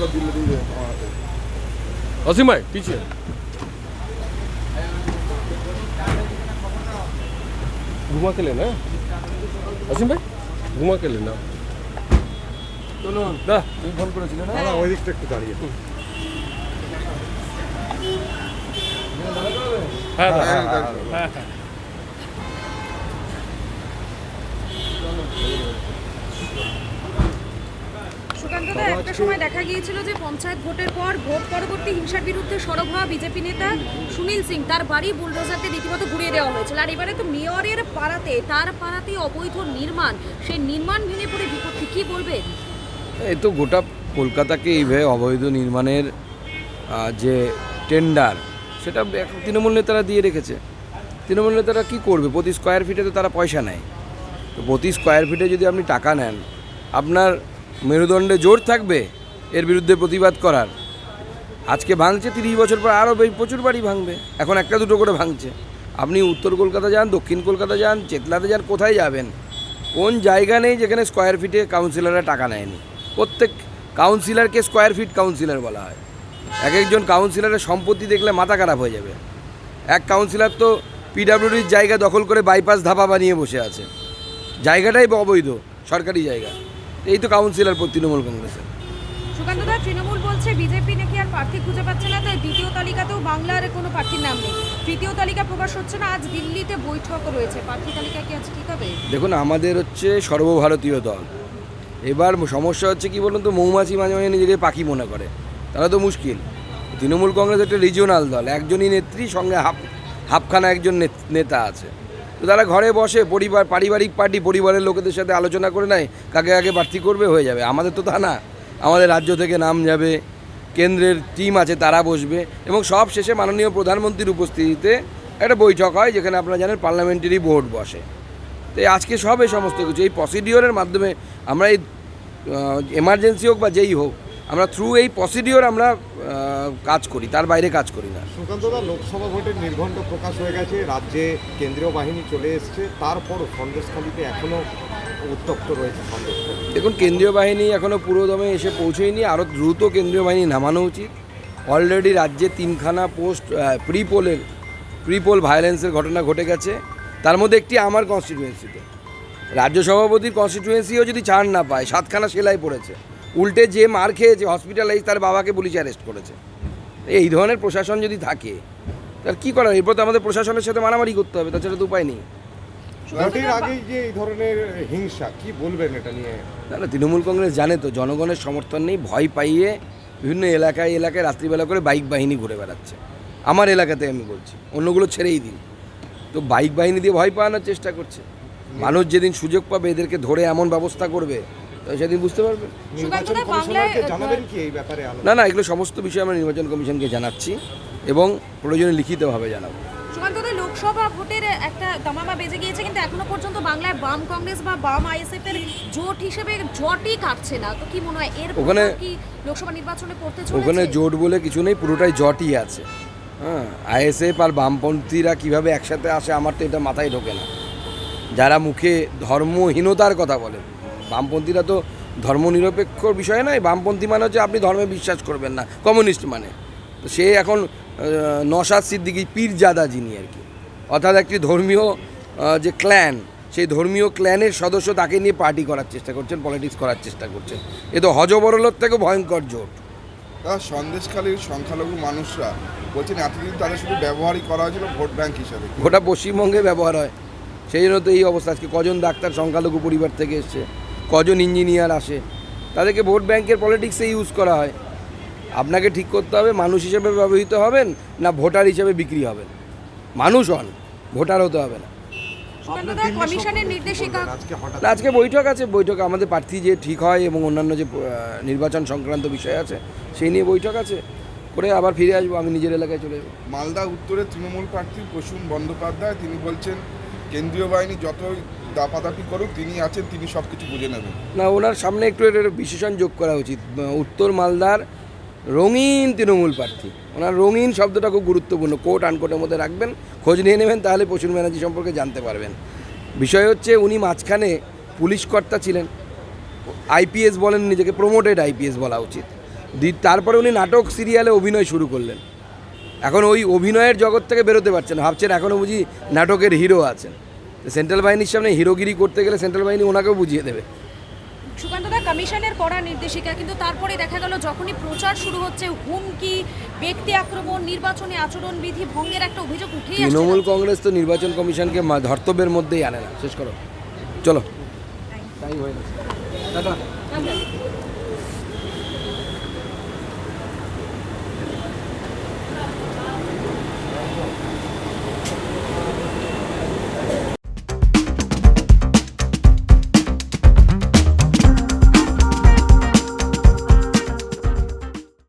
होगा दिल्ली दिल्ली वहाँ पे असीम भाई पीछे घुमा के लेना অসীম ভাই ঘুমা কে না চলুন দা তুমি ফোন করেছিলে না না ওই দিকটা একটু দাঁড়িয়ে হ্যাঁ দা, হ্যাঁ, হ্যাঁ, সুকান্তদা একটা সময় দেখা গিয়েছিল যে পঞ্চায়েত ভোটের পর ভোট পরবর্তী হিংসার বিরুদ্ধে সরব হওয়া বিজেপি নেতা সুনীল সিং তার বাড়ি বুলডোজারতে রীতিমতো ঘুরিয়ে দেওয়া হয়েছিল। আর এবারে তো মেয়রের পাড়াতে তার পাড়াতে অবৈধ নির্মাণ সেই নির্মাণ ভেঙে পড়ে বিপত্তি। কি বলবেন? এই তো গোটা কলকাতাকে এইভাবে অবৈধ নির্মাণের যে টেন্ডার সেটা তৃণমূল নেতারা দিয়ে রেখেছে। তৃণমূল নেতারা কী করবে? প্রতি স্কোয়ার ফিটে তো তারা পয়সা নেয়। তো প্রতি স্কোয়ার ফিটে যদি আপনি টাকা নেন আপনার মেরুদণ্ডে জোর থাকবে এর বিরুদ্ধে প্রতিবাদ করার। আজকে ভাঙছে তিরিশ বছর পর আরও প্রচুর বাড়ি ভাঙবে। এখন একটা দুটো করে ভাঙছে। আপনি উত্তর কলকাতা যান, দক্ষিণ কলকাতা যান, চেতলাতে যান, কোথায় যাবেন? কোন জায়গা নেই যেখানে স্কোয়ার ফিটে কাউন্সিলররা টাকা নেয়নি। প্রত্যেক কাউন্সিলরকে স্কোয়ার ফিট কাউন্সিলর বলা হয়। এক একজন কাউন্সিলরের সম্পত্তি দেখলে মাথা খারাপ হয়ে যাবে। এক কাউন্সিলর তো পিডাব্লিউডির জায়গা দখল করে বাইপাস ধাপা বানিয়ে বসে আছে। জায়গাটাই অবৈধ, সরকারি জায়গা। এই তো কাউন্সিলর তৃণমূল কংগ্রেসের। সুকান্তদা তৃণমূল বলছে বিজেপি নাকি আর প্রার্থী খুঁজে পাচ্ছে না তাই দ্বিতীয় তালিকাতেও বাংলার কোনো প্রার্থীর নাম নেই। তৃতীয় তালিকা প্রকাশ হচ্ছে না আজ দিল্লিতে বৈঠক রয়েছে। প্রার্থী তালিকা কি আজ ঠিক হবে? দেখুন আমাদের হচ্ছে সর্বভারতীয় দল। এবার সমস্যা হচ্ছে কি বলুন তো মৌমাছি মাঝে মাঝে নিজেকে পাখি মনে করে। তারা তো মুশকিল। তৃণমূল কংগ্রেস একটা রিজিওনাল দল একজনই নেত্রী সঙ্গে হাফ হাফখানা একজন নেত- নেতা আছে। তো তারা ঘরে বসে পরিবার, পারিবারিক পার্টি পরিবারের লোকেদের সাথে আলোচনা করে নেয়, কাকে কাকে প্রার্থী করবে হয়ে যাবে। আমাদের তো তা না। আমাদের রাজ্য থেকে নাম যাবে, কেন্দ্রের টিম আছে, তারা বসবে এবং সব শেষে মাননীয় প্রধানমন্ত্রীর উপস্থিতিতে একটা বৈঠক হয়, যেখানে আপনারা জানেন পার্লামেন্টারি বোর্ড বসে। তো আজকে সব এই সমস্ত কিছু, এই প্রসিডিওরের মাধ্যমে আমরা এই এমার্জেন্সি হোক বা যেই হোক, আমরা থ্রু এই প্রসিডিওর আমরা কাজ করি তার বাইরে কাজ করি না। সুকান্তদা লোকসভা ভোটের নির্ঘণ্ট প্রকাশ হয়ে গেছে রাজ্যে কেন্দ্রীয় বাহিনী চলে এসছে তারপরও সন্দেশখালিতে এখনও উত্তপ্ত রয়েছে দেখুন কেন্দ্রীয় বাহিনী এখনও পুরোদমে এসে পৌঁছেয়নি আরও দ্রুত কেন্দ্রীয় বাহিনী নামানো উচিত। অলরেডি রাজ্যে তিনখানা পোস্ট প্রি পোলের প্রি পোল ভায়োলেন্সের ঘটনা ঘটে গেছে। তার মধ্যে একটি আমার কনস্টিটুয়েন্সিতে রাজ্য সভাপতির কনস্টিটুয়েন্সিও যদি ছাড় না পায় সাতখানা সেলাই পড়েছে। উল্টে যে মার খেয়েছে হসপিটালাইজ তার বাবাকে পুলিশ অ্যারেস্ট করেছে। এই ধরনের প্রশাসন যদি থাকে তার কী করার এরপর তো আমাদের প্রশাসনের সাথে মারামারি করতে হবে তাছাড়া তো উপায় নেই। ভোটের আগেই যে এই ধরনের হিংসা কি বলবেন এটা নিয়ে? না না তৃণমূল কংগ্রেস জানে তো জনগণের সমর্থন নেই ভয় পাইয়ে বিভিন্ন এলাকায় এলাকায় রাত্রিবেলা করে বাইক বাহিনী ঘুরে বেড়াচ্ছে। আমার এলাকাতে আমি বলছি অন্যগুলো ছেড়েই দিন। তো বাইক বাহিনী দিয়ে ভয় পাওয়ানোর চেষ্টা করছে। মানুষ যেদিন সুযোগ পাবে এদেরকে ধরে এমন ব্যবস্থা করবে সেদিন বুঝতে পারবে। নির্বাচন সুকান্তদা, কমিশনারকে বাংলায়- জানাবেন কি এই ব্যাপারে আলোচনা? না না এগুলো সমস্ত বিষয়ে আমরা নির্বাচন কমিশনকে জানাচ্ছি এবং প্রয়োজনে লিখিতভাবে জানাব। সুকান্তদা লোকসভা ভোটের একটা দামামা বেজে গিয়েছে কিন্তু এখনও পর্যন্ত বাংলায় বাম কংগ্রেস বা বাম আইএসএফ এর জোট হিসেবে জটই কাটছে না। তো কি মনে হয় এর ওখানে- কি লোকসভা নির্বাচনে পড়তে চলেছে? ওখানে জোট বলে কিছু নেই পুরোটাই জটই আছে। হ্যাঁ আইএসএফ আর বামপন্থীরা কীভাবে একসাথে আসে আমার তো এটা মাথায় ঢোকে না। যারা মুখে ধর্মহীনতার কথা বলে বামপন্থীরা তো ধর্মনিরপেক্ষ বিষয় নয় বামপন্থী মানে হচ্ছে আপনি ধর্মে বিশ্বাস করবেন না কমিউনিস্ট মানে। তো সে এখন নসাদ সিদ্দিকি পীরজাদা যিনি আর কি অর্থাৎ একটি ধর্মীয় যে ক্ল্যান সেই ধর্মীয় ক্ল্যানের সদস্য তাকে নিয়ে পার্টি করার চেষ্টা করছেন পলিটিক্স করার চেষ্টা করছেন। এ তো হজবরলোর থেকে ভয়ঙ্কর জোট। সন্দেশখালীর সংখ্যালঘু মানুষরা বলছেন এতদিন তাদের শুধু ব্যবহারই করা হয়েছিল ভোট ব্যাংক হিসাবে। গোটা পশ্চিমবঙ্গে ব্যবহার হয়। সেই জন্য তো এই অবস্থা আজকে কজন ডাক্তার সংখ্যালঘু পরিবার থেকে এসছে? কজন ইঞ্জিনিয়ার আসে তাদেরকে ভোট ব্যাংকের পলিটিক্সে ইউজ করা হয়। আপনাকে ঠিক করতে হবে মানুষ হিসেবে ব্যবহৃত হবেন না ভোটার হিসেবে বিক্রি হবেন। মানুষ হন ভোটার হতে হবে না। আজকে বৈঠক আছে বৈঠক আমাদের প্রার্থী যে ঠিক হয় এবং অন্যান্য যে নির্বাচন সংক্রান্ত বিষয় আছে সেই নিয়ে বৈঠক আছে। করে আবার ফিরে আসব আমি নিজের এলাকায় চলে যাব। মালদা উত্তরে তৃণমূল প্রার্থী প্রসূন বন্দ্যোপাধ্যায় তিনি বলছেন কেন্দ্রীয় বাহিনী যতই দাপাদাপি করুক তিনি আছেন তিনি সব কিছু বুঝে নেবেন। না, ওনার সামনে একটু বিশেষণ যোগ করা উচিত। উত্তর মালদার রঙিন তৃণমূল প্রার্থী। ওনার রঙিন শব্দটা খুব গুরুত্বপূর্ণ। কোট আনকোটের মধ্যে রাখবেন, খোঁজ নিয়ে নেবেন, তাহলে প্রসূন ব্যানার্জি সম্পর্কে জানতে পারবেন। বিষয় হচ্ছে, উনি মাঝখানে পুলিশ কর্তা ছিলেন। আইপিএস বলেন, নিজেকে প্রমোটেড আইপিএস বলা উচিত। তারপরে উনি নাটক সিরিয়ালে অভিনয় শুরু করলেন। এখন ওই অভিনয়ের জগৎ থেকে বেরোতে পারছেন ভাবছেন এখনও বুঝি নাটকের হিরো আছেন। সেন্ট্রাল বাহিনীর সামনে হিরোগিরি করতে গেলে সেন্ট্রাল বাহিনী ওনাকেও বুঝিয়ে দেবে। সুকান্তদা কমিশনের করা নির্দেশিকা কিন্তু তারপরে দেখা গেল যখনই প্রচার শুরু হচ্ছে হুমকি ব্যক্তি আক্রমণ নির্বাচনী আচরণবিধি ভঙ্গের একটা অভিযোগ উঠে তৃণমূল কংগ্রেস তো নির্বাচন কমিশনকে ধর্তব্যের মধ্যেই আনে না। শেষ করো। চলো। তাই হয়ে